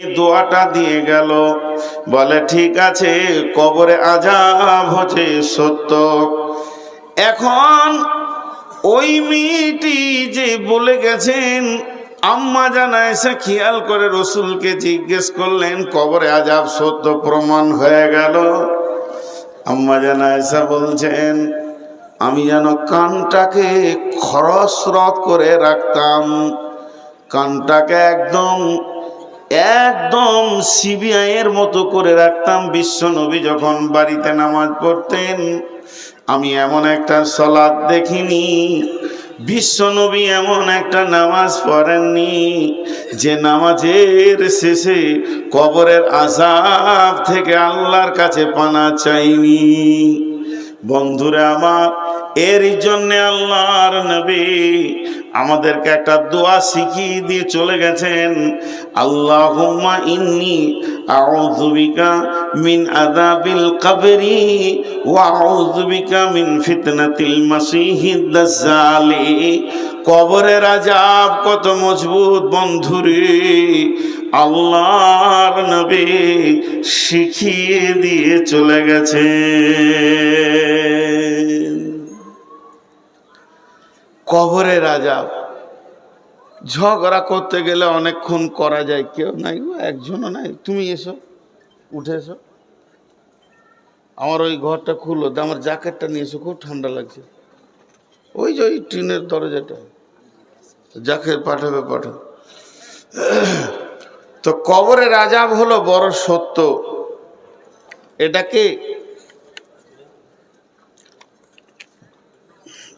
দোয়াটা দিয়ে গেল। বলে, ঠিক আছে, কবরে আজাব হচ্ছে সত্য। এখন ওই মেয়েটি যে বলে গেছেন, আম্মা জানা এসে খেয়াল করে রসুলকে জিজ্ঞেস করলেন, কবরে আজাব সত্য প্রমাণ হয়ে গেল? আম্মা জানা এসে বলছেন, আমি যেন কানটাকে খরস্রত করে রাখতাম। কানটাকে একদম একদম সিবিআই এর মতো করে রাখতাম, বিশ্ব নবী যখন বাড়িতে নামাজ পড়তেন, আমি এমন একটা সলাদ দেখিনি। বিশ্ব নবী এমন একটা নামাজ পড়েননি, যে নামাজের শেষে কবরের আজাব থেকে আল্লাহর কাছে পানা চাইনি। বন্ধুরা আমার এর জন্য আল্লাহর নবী আমাদেরকে একটা দোয়া শিখিয়ে দিয়ে চলে গেছেন। আল্লাহুম্মা ইন্নি আউযুবিকা মিন আযাবিল কবরি ওয়া আউযুবিকা মিন ফিতনাতিল মাসিহিদ দাজ্জালি। কবরের আজাব কত মজবুত বন্ধুরে আল্লাহর নবী শিখিয়ে দিয়ে চলে গেছে কবরের আজাব ঝগড়া করতে গেলে অনেকক্ষণ করা যায়। কেউ নাই গো, একজনও নাই। তুমি এসো, উঠে এসো। আমার ওই ঘরটা খুললো আমার জ্যাকেটটা নিয়ে এসো, খুব ঠান্ডা লাগছে। ওই যে ওই টিনের দরজাটা। জ্যাকেট পাঠাবে পাঠাবে তো কবরের আজাব হলো বড় সত্য। এটাকে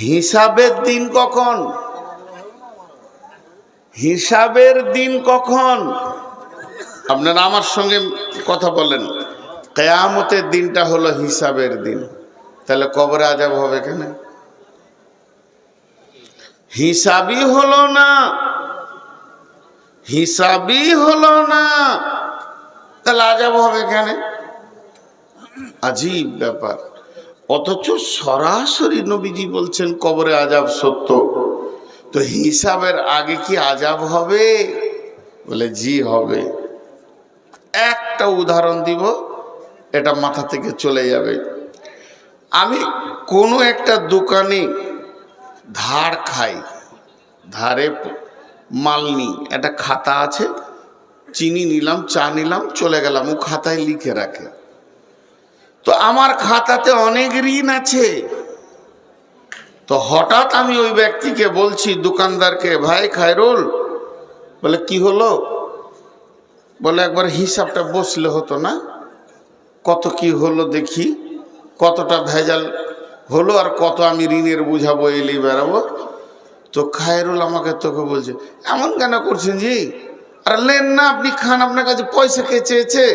হিসাবের দিন কখন? হিসাবের দিন কখন? আপনারা আমার সঙ্গে কথা বলেন। কেয়ামতের দিনটা হলো হিসাবের দিন। তাহলে কবরে আজাব হবে কেন? হিসাবই হলো না। হিসাবই হলো না। তাহলে আজাব হবে কেন? আজীব ব্যাপার। অথচ সরাসরি নবীজি বলছেন, কবরে আজাব সত্য। তো হিসাবের আগে কি আজাব হবে? বলে, জি হবে। একটা উদাহরণ দিব, এটা মাথা থেকে চলে যাবে। আমি কোনো একটা দোকানে ধার খাই, ধারে মাল নিই, একটা খাতা আছে, চিনি নিলাম, চা নিলাম, চলে গেলাম, ও খাতায় লিখে রাখে। তো আমার খাতাতে অনেক ঋণ আছে। তো হঠাৎ আমি ওই ব্যক্তিকে বলছি, দোকানদারকে, ভাই খায়রুল। বলে, কি হলো? বলে, একবার হিসাবটা বসলে হতো না। কত কি হলো দেখি, কতটা ভেজাল হলো আর কত আমি ঋণের বুঝাবো এলি বেড়াবো। তো খায়রুল আমাকে তোকে বলছে, এমন কেন করছেন জি? আর লেন না, আপনি খান, আপনার কাছে পয়সা কে চেয়েছে?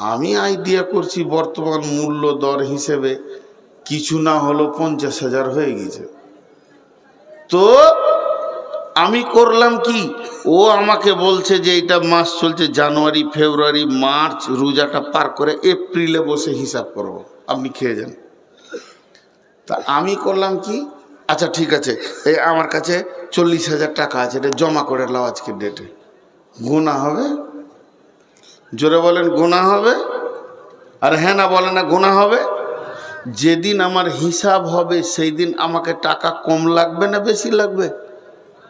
আমি আইডিয়া করছি বর্তমান মূল্য দর হিসেবে কিছু না হলো পঞ্চাশ হাজার হয়ে গেছে। তো আমি করলাম কি? ও আমাকে বলছে যে এটা মাস চলছে জানুয়ারি, ফেব্রুয়ারি, মার্চ, রোজাটা পার করে এপ্রিলে বসে হিসাব করব। আপনি খেয়ে যান। তা আমি করলাম কি? আচ্ছা ঠিক আছে, এই আমার কাছে চল্লিশ হাজার টাকা আছে, এটা জমা করে নাও আজকের ডেটে গুণা হবে? জোরে বলেন গুণা হবে? আর হ্যাঁ না বলে না গুণা হবে? যেদিন আমার হিসাব হবে সেই দিন আমাকে টাকা কম লাগবে না বেশি লাগবে?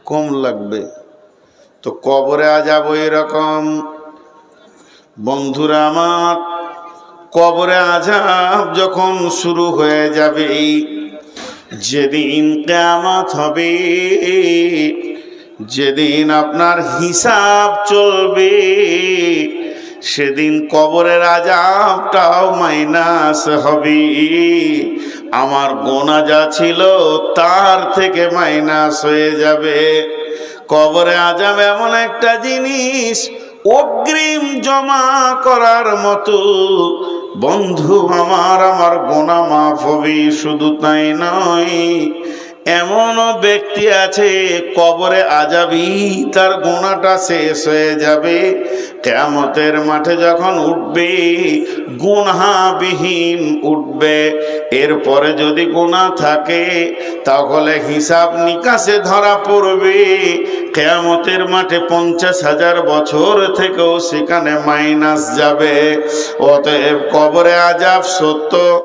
কম লাগবে। তো কবরে আজাব এরকম। বন্ধুরা আমার, কবরে আজাব যখন শুরু হয়ে যাবে। যেদিন কেমত হবে, যেদিন আপনার হিসাব চলবে সেদিন কবরের আজাবটাও মাইনাস হবে। আমার গোনা যা ছিল তার থেকে মাইনাস হয়ে যাবে। কবরে আজাব এমন একটা জিনিস, অগ্রিম জমা করার মতো। বন্ধু আমার আমার গোনা মাফ হবে, শুধু তাই নয়। এমনও ব্যক্তি আছে, কবরে আজাবি, তার গোনাটা শেষ হয়ে যাবে। কেয়ামতের মাঠে যখন উঠবে গুণাবিহীন উঠবে। এরপরে যদি গোনা থাকে, তাহলে হিসাব নিকাশে ধরা পড়বে। কেয়ামতের মাঠে পঞ্চাশ হাজার বছর থেকেও সেখানে মাইনাস যাবে। অতএব কবরে আজাব সত্য।